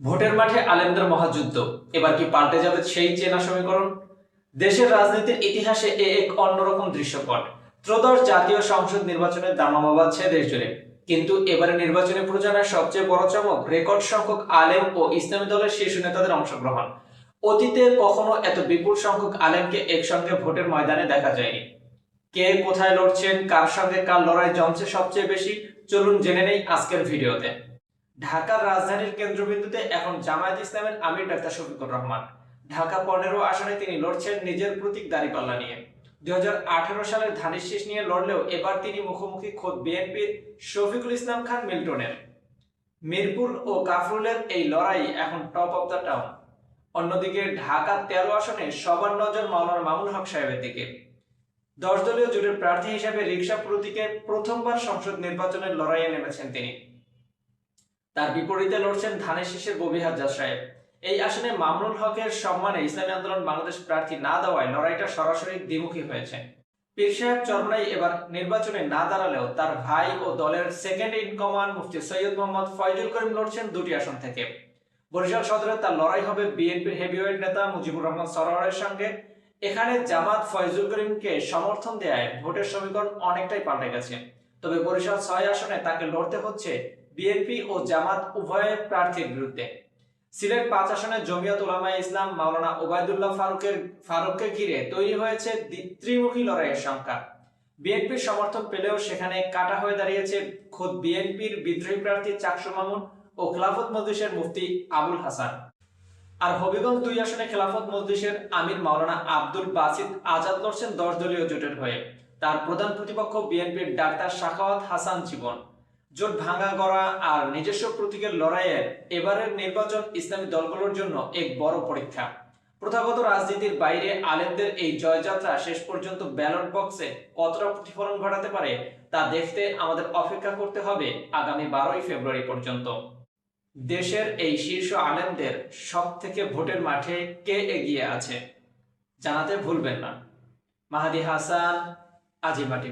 ভোটের মাঠে আলেমদের মহাযুদ্ধ। এবার কি পাল্টে যাবে সেই চেনা সমীকরণ? দেশের রাজনীতির ইতিহাসে এ এক অন্যরকম দৃশ্যপট। ত্রয়োদশ জাতীয় সংসদ নির্বাচনের দামামা বাজছে দেশ জুড়ে কিন্তু এবারে নির্বাচনী প্রচারের সবচেয়ে বড় চমক রেকর্ড সংখ্যক আলেম ও ইসলামী দলের শীর্ষ নেতাদের অংশগ্রহণ। অতীতে কখনো এত বিপুল সংখ্যক আলেমকে একসঙ্গে ভোটের ময়দানে দেখা যায়নি। কে কোথায় লড়ছেন, কার সঙ্গে কার লড়াই জমছে সবচেয়ে বেশি, চলুন জেনে নেই আজকের ভিডিওতে। ঢাকার রাজধানীর কেন্দ্রবিন্দুতে এখন জামায়াত ইসলামের আমির ডাক্তার শফিকুর রহমান। ঢাকা পনেরো আসনে তিনি লড়ছেন নিজের প্রতীক দাঁড়িপাল্লা নিয়ে। দুই সালের ধানের শীষ নিয়ে লড়লেও এবার তিনি মুখোমুখি খোদ বিএনপির শফিকুল ইসলাম খান মিল্টনের। মিরপুর ও কাফরুলের এই লড়াই এখন টপ অফ দ্য টাউন। অন্যদিকে ঢাকা তেরো আসনে সবার নজর মাওলানা মামুন হক সাহেবের দিকে। দশ দলীয় জোটের প্রার্থী হিসেবে রিক্সা প্রতীকে প্রথমবার সংসদ নির্বাচনের লড়াইয়ে নেমেছেন তিনি। তার বিপরীতে লড়ছেন ধানের শীষের ববি হাজার সাহেব। এই আসনে মামুনুল হকের সম্মানে ইসলামী আন্দোলন বাংলাদেশ প্রার্থী না দেওয়ায় লড়াইটা সরাসরি দ্বিমুখী হয়েছে। পীর সাহেব চরমনাই এবার নির্বাচনে না দাঁড়ালেও তার ভাই ও দলের সেকেন্ড ইন কমান্ড মুফতি সৈয়দ মোহাম্মদ ফয়জুল করিম লড়ছেন দুটি আসন থেকে। বরিশাল সদরে তার লড়াই হবে বিএনপির হেভিওয়েট নেতা মুজিবুর রহমান সরোয়ারের সঙ্গে। এখানে জামাত ফয়জুল করিমকে সমর্থন দেয় ভোটের সমীকরণ অনেকটাই পাল্টে গেছে। তবে বরিশাল ছয় আসনে তাকে লড়তে হচ্ছে বিএনপি ও জামাত উভয় প্রার্থীর বিরুদ্ধে। সিলেট পাঁচ আসনে জমিয়ত উলামা ইসলাম, মাওলানা ওবায়দুল্লাহ ফারুকের, ফারুককে ঘিরে তৈরি হয়েছে ত্রিমুখী লড়াইয়ের সংখ্যা বিএনপির সমর্থন পেলেও সেখানে কাটা হয়ে দাঁড়িয়েছে খোদ বিএনপির বিদ্রোহী প্রার্থী চাকসু মামুন ও খেলাফত মজলিসের মুফতি আবুল হাসান। আর হবিগঞ্জ দুই আসনে খেলাফত মজলিসের আমির মাওলানা আব্দুল বাসিদ আজাদ লড়ছেন দশ দলীয় জোটের হয়ে। তার প্রধান প্রতিপক্ষ বিএনপির ডাক্তার শাখাওয়াত হাসান জীবন। জোট ভাঙা করা আর নিজস্ব প্রতীকের লড়াইয়ের এবারের নির্বাচন ইসলামী দলগুলোর জন্য এক বড় পরীক্ষা। প্রথাগত রাজনীতির বাইরে আলেমদের এই জয়যাত্রা শেষ পর্যন্ত ব্যালট বক্সে কতটা প্রতিফলন ঘটাতে পারে তা দেখতে আমাদের অপেক্ষা করতে হবে আগামী বারোই ফেব্রুয়ারি পর্যন্ত। দেশের এই শীর্ষ আলেমদের সব থেকে ভোটের মাঠে কে এগিয়ে আছে জানাতে ভুলবেন না। মাহাদি হাসান আজিমাটি